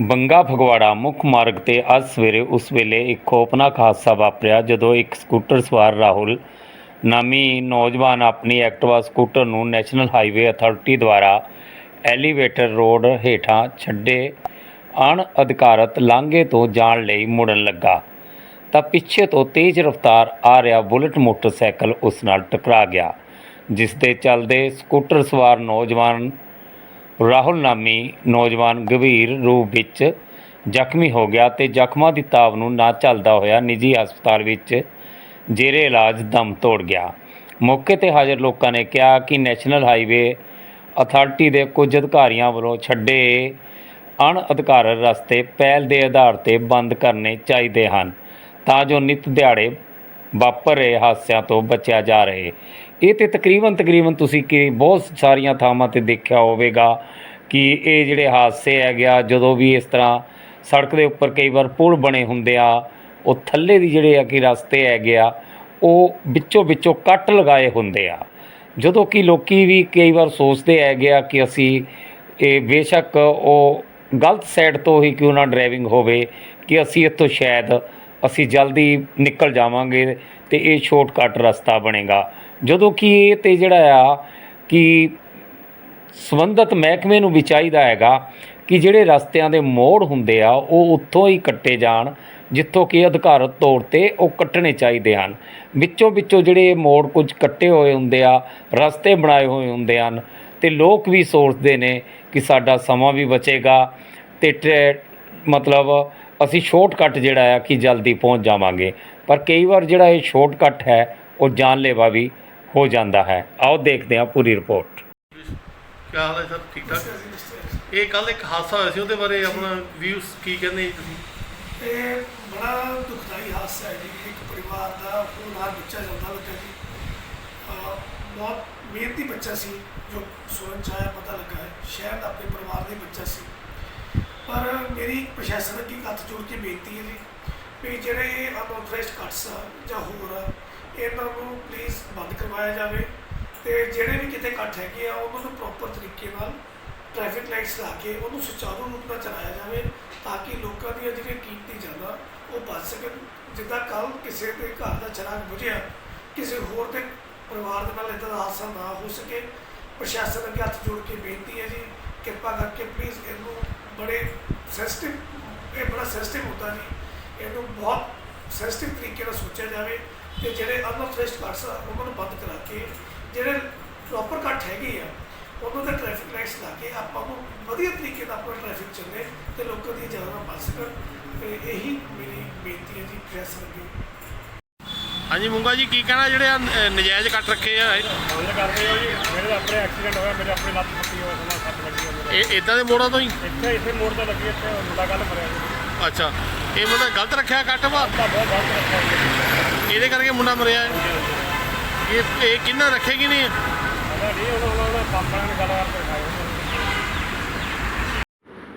ਬੰਗਾ ਫਗਵਾੜਾ ਮੁੱਖ ਮਾਰਗ ਤੇ ਅੱਜ ਸਵੇਰੇ ਉਸ ਵੇਲੇ ਇੱਕ ਖੌਫਨਾਕ ਹਾਦਸਾ ਵਾਪਰਿਆ, ਜਦੋਂ ਇੱਕ ਸਕੂਟਰ ਸਵਾਰ ਰਾਹੁਲ ਨਾਮੀ ਨੌਜਵਾਨ ਆਪਣੀ ਐਕਟਿਵਾ ਸਕੂਟਰ ਨੂੰ ਨੈਸ਼ਨਲ ਹਾਈਵੇ ਅਥਾਰਟੀ ਦੁਆਰਾ ਐਲੀਵੇਟਰ ਰੋਡ ਹੇਠਾਂ ਛੱਡੇ ਅਣ ਅਧਿਕਾਰਤ ਲਾਂਘੇ ਤੋਂ ਜਾਣ ਲਈ ਮੁੜਨ ਲੱਗਾ। ਤਾਂ ਪਿੱਛੇ ਤੋਂ ਤੇਜ਼ ਰਫ਼ਤਾਰ ਆ ਰਿਹਾ ਬੁਲਟ ਮੋਟਰਸਾਈਕਲ ਉਸ ਨਾਲ ਟਕਰਾ ਗਿਆ, ਜਿਸ ਦੇ ਚੱਲਦੇ ਸਕੂਟਰ ਸਵਾਰ ਨੌਜਵਾਨ ਰਾਹੁਲ ਨਾਮੀ ਨੌਜਵਾਨ ਗੰਭੀਰ ਰੂਪ ਵਿੱਚ ਜ਼ਖਮੀ ਹੋ ਗਿਆ ਤੇ ਜ਼ਖਮਾਂ ਦੀ ਤਾਬ ਨੂੰ ਨਾ ਝੱਲਦਾ ਹੋਇਆ ਨਿੱਜੀ ਹਸਪਤਾਲ ਵਿੱਚ ਜੇਰੇ ਇਲਾਜ ਦਮ ਤੋੜ ਗਿਆ। ਮੌਕੇ ਤੇ ਹਾਜ਼ਰ ਲੋਕਾਂ ਨੇ ਕਿਹਾ ਕਿ ਨੈਸ਼ਨਲ ਹਾਈਵੇ ਅਥਾਰਟੀ ਦੇ ਕੁਝ ਅਧਿਕਾਰੀਆਂ ਵੱਲੋਂ ਛੱਡੇ ਅਣ ਅਧਿਕਾਰਤ ਰਸਤੇ ਪਹਿਲ ਦੇ ਆਧਾਰ ਤੇ ਬੰਦ ਕਰਨੇ ਚਾਹੀਦੇ ਹਨ, ਤਾਂ ਜੋ ਨਿਤ ਦਿਹਾੜੇ ਵਾਪਰ ਰਹੇ ਹਾਦਸਿਆਂ ਤੋਂ ਬਚਿਆ ਜਾ ਰਹੇ। ਇਹ ਤੇ ਤਕਰੀਬਨ ਤਕਰੀਬਨ ਤੁਸੀਂ ਕਿ ਬਹੁਤ ਸਾਰੀਆਂ ਥਾਵਾਂ ਤੇ ਦੇਖਿਆ ਹੋਵੇਗਾ ਕਿ ਇਹ ਜਿਹੜੇ ਹਾਦਸੇ ਹੈਗੇ ਆ, ਜਦੋਂ ਵੀ ਇਸ ਤਰ੍ਹਾਂ ਸੜਕ ਦੇ ਉੱਪਰ ਕਈ ਵਾਰ ਪੁਲ ਬਣੇ ਹੁੰਦੇ ਆ, ਉਹ ਥੱਲੇ ਦੀ ਜਿਹੜੇ ਆ ਕਿ ਰਸਤੇ ਹੈਗੇ ਆ, ਉਹ ਵਿੱਚੋਂ ਵਿੱਚੋਂ ਕੱਟ ਲਗਾਏ ਹੁੰਦੇ ਆ। ਜਦੋਂ ਕਿ ਲੋਕੀ ਵੀ ਕਈ ਵਾਰ ਸੋਚਦੇ ਹੈਗੇ ਆ ਕਿ ਅਸੀਂ ਇਹ ਬੇਸ਼ੱਕ ਉਹ ਗਲਤ ਸਾਈਡ ਤੋਂ ਹੀ ਕਿਉਂ ਨਾ ਡਰਾਈਵਿੰਗ ਹੋਵੇ, ਕਿ ਅਸੀਂ ਇੱਥੋਂ ਸ਼ਾਇਦ ਅਸੀਂ ਜਲਦੀ ਨਿਕਲ ਜਾਵਾਂਗੇ ਤੇ ਇਹ ਸ਼ਾਰਟਕਟ ਰਸਤਾ ਬਣੇਗਾ। ਜਦੋਂ ਕਿ ਇਹ ਤੇ ਜਿਹੜਾ ਆ ਕਿ ਸੰਬੰਧਿਤ ਮਹਿਕਮੇ ਨੂੰ ਵੀ ਚਾਹੀਦਾ ਹੈਗਾ ਕਿ ਜਿਹੜੇ ਰਸਤਿਆਂ ਦੇ ਮੋੜ ਹੁੰਦੇ ਆ, ਉਹ ਉੱਥੋਂ ਹੀ ਕੱਟੇ ਜਾਣ, ਜਿੱਥੋਂ ਕਿ ਅਧਿਕਾਰਤ ਤੌਰ ਤੇ ਉਹ ਕੱਟਣੇ ਚਾਹੀਦੇ ਹਨ। ਵਿੱਚੋਂ ਵਿੱਚੋਂ ਜਿਹੜੇ ਮੋੜ ਕੁਝ ਕੱਟੇ ਹੋਏ ਹੁੰਦੇ ਆ, ਰਸਤੇ ਬਣਾਏ ਹੋਏ ਹੁੰਦੇ ਹਨ, ਤੇ ਲੋਕ ਵੀ ਸੋਚਦੇ ਨੇ ਕਿ ਸਾਡਾ ਸਮਾਂ ਵੀ ਬਚੇਗਾ ਤੇ ਟਰੈ- ਮਤਲਬ ਅਸੀਂ ਸ਼ਾਰਟਕਟ ਜਿਹੜਾ ਆ ਕਿ ਜਲਦੀ ਪਹੁੰਚ ਜਾਵਾਂਗੇ। ਪਰ ਕਈ ਵਾਰ ਜਿਹੜਾ ਇਹ ਸ਼ਾਰਟਕਟ ਹੈ ਉਹ ਜਾਨਲੇਵਾ ਵੀ ਹੋ ਜਾਂਦਾ ਹੈ। ਆਓ ਦੇਖਦੇ ਹਾਂ ਪੂਰੀ ਰਿਪੋਰਟ ਕੀ ਹਾਲ ਹੈ ਸਰ? ਠੀਕ ਠਾਕ? ਇਹ ਕੱਲ ਇੱਕ ਹਾਦਸਾ ਹੋਇਆ ਸੀ ਉਹਦੇ ਬਾਰੇ ਆਪਣਾ ਵਿਊਜ਼ ਕੀ ਕਹਿੰਦੇ ਜੀ ਤੁਸੀਂ? ਇਹ ਬੜਾ ਦੁਖਦਾਈ ਹਾਦਸਾ ਹੈ ਜੀ। ਇੱਕ ਪਰਿਵਾਰ ਦਾ ਉਹ ਨਾਲ ਬੱਚਾ ਜਾਂਦਾ ਲੱਗਾ ਜੀ। ਬਹੁਤ ਮਿਹਨਤੀ ਬੱਚਾ ਸੀ ਜੋ ਸੁਣਨ ਚ ਆਇਆ ਪਤਾ ਲੱਗਾ ਹੈ। ਸ਼ਾਇਦ ਆਪਣੇ ਪਰਿਵਾਰ ਦਾ ਬੱਚਾ ਸੀ। ਪਰ ਮੇਰੀ ਪ੍ਰਸ਼ਾਸਨ ਅੱਗੇ ਹੱਥ ਜੋੜ ਕੇ ਬੇਨਤੀ ਹੈ ਜੀ ਵੀ ਜਿਹੜੇ ਅਨਆਥੋਰਾਈਜ਼ਡ ਕੱਟਸ ਆ ਜਾਂ ਹੋਰ ਆ, ਇਹਨਾਂ ਨੂੰ ਪਲੀਜ਼ ਬੰਦ ਕਰਵਾਇਆ ਜਾਵੇ ਤੇ ਜਿਹੜੇ ਵੀ ਕਿਤੇ ਕੱਟ ਹੈਗੇ ਆ, ਉਹਨਾਂ ਨੂੰ ਪ੍ਰੋਪਰ ਤਰੀਕੇ ਨਾਲ ਟ੍ਰੈਫਿਕ ਲਾਈਟਸ ਲਾ ਕੇ ਉਹਨੂੰ ਸੁਚਾਰੂ ਰੂਪ ਨਾਲ ਚਲਾਇਆ ਜਾਵੇ ਤਾਂ ਕਿ ਲੋਕਾਂ ਦੀਆਂ ਜਿਹੜੀਆਂ ਕੀਮਤੀ ਜਾਨਾਂ ਉਹ ਬਚ ਸਕਣ। ਜਿੱਦਾਂ ਕੱਲ ਕਿਸੇ ਦੇ ਘਰ ਦਾ ਚਿਰਾਗ ਬੁਝਿਆ, ਕਿਸੇ ਹੋਰ ਦੇ ਪਰਿਵਾਰ ਦੇ ਨਾਲ ਇਦਾਂ ਦਾ ਹਾਦਸਾ ਨਾ ਹੋ ਸਕੇ। ਪ੍ਰਸ਼ਾਸਨ ਅੱਗੇ ਹੱਥ ਜੋੜ ਕੇ ਬੇਨਤੀ ਹੈ ਜੀ, ਕਿਰਪਾ ਕਰਕੇ ਪਲੀਜ਼ ਇਹਨੂੰ ਬੜੇ ਸੈਂਸਿਟਿਵ ਇਹ ਬੜਾ ਸੈਂਸਿਟਿਵ ਹੁੰਦਾ ਜੀ। ਇਹਨੂੰ ਬਹੁਤ ਸੈਂਸਿਟਿਵ ਤਰੀਕੇ ਨਾਲ ਸੋਚਿਆ ਜਾਵੇ ਤੇ ਜਿਹੜੇ ਅਨਅਥੋਰਾਈਜ਼ਡ ਕੱਟਸ ਆ ਉਹਨਾਂ ਨੂੰ ਬੰਦ ਕਰਾ ਕੇ ਜਿਹੜੇ ਪ੍ਰੋਪਰ ਕੱਟ ਹੈਗੇ ਆ ਉਹਨਾਂ ਦੇ ਟ੍ਰੈਫਿਕ ਲਾਈਟਸ ਲਾ ਕੇ ਆਪਾਂ ਨੂੰ ਵਧੀਆ ਤਰੀਕੇ ਨਾਲ ਆਪਣਾ ਟ੍ਰੈਫਿਕ ਚੱਲੇ ਤੇ ਲੋਕਾਂ ਦੀਆਂ ਜਾਨਾਂ ਬਚ ਸਕਣ। ਤੇ ਇਹੀ ਮੇਰੀ ਬੇਨਤੀ ਹੈ ਜੀ ਪ੍ਰਸ਼ਾਸਨ ਅੱਗੇ ਹਾਂਜੀ ਮੁੰਗਾ ਜੀ ਕੀ ਕਹਿਣਾ ਜਿਹੜੇ ਅਹ, ਨਜਾਇਜ਼ ਕੱਟ ਰੱਖੇ ਆ ਬੰਦ ਕਰਦੇ ਹੋ ਜੀ। ਮੇਰੇ ਆਪਣੇ ਐਕਸੀਡੈਂਟ ਹੋਇਆ ਮੇਰੇ ਆਪਣੇ ਲੱਤ ਟੁੱਟੀ ਹੋਈ ਸੀ ਸੱਟ ਲੱਗੀ ਇਹ ਇਦਾਂ ਦੇ ਮੋੜਾਂ ਤੋਂ ਹੀ? ਇੱਥੇ ਇੱਥੇ ਮੋੜ ਤੇ ਲੱਗੀ ਇੱਥੇ ਮੁੰਡਾ ਗੱਲ ਮਰਿਆ ਅੱਛਾ। ਇਹ ਮਤਲਬ ਗਲਤ ਰੱਖਿਆ ਕੱਟ ਵਾ? ਤਾਂ ਬਹੁਤ ਗਲਤ ਰੱਖਿਆ ਇਹਦੇ ਕਰਕੇ ਮੁੰਡਾ ਮਰਿਆ ਹੈ? ਇਹ ਇਹ ਕਿੰਨਾ ਰੱਖੇਗੀ ਨਹੀਂ? ਪਤਾ ਨਹੀਂ ਉਹਨਾਂ ਉਹਨਾਂ ਉਹਨਾਂ ਪਾਪਾ ਨੇ ਗੱਲਬਾਤ ਕਰਵਾਈ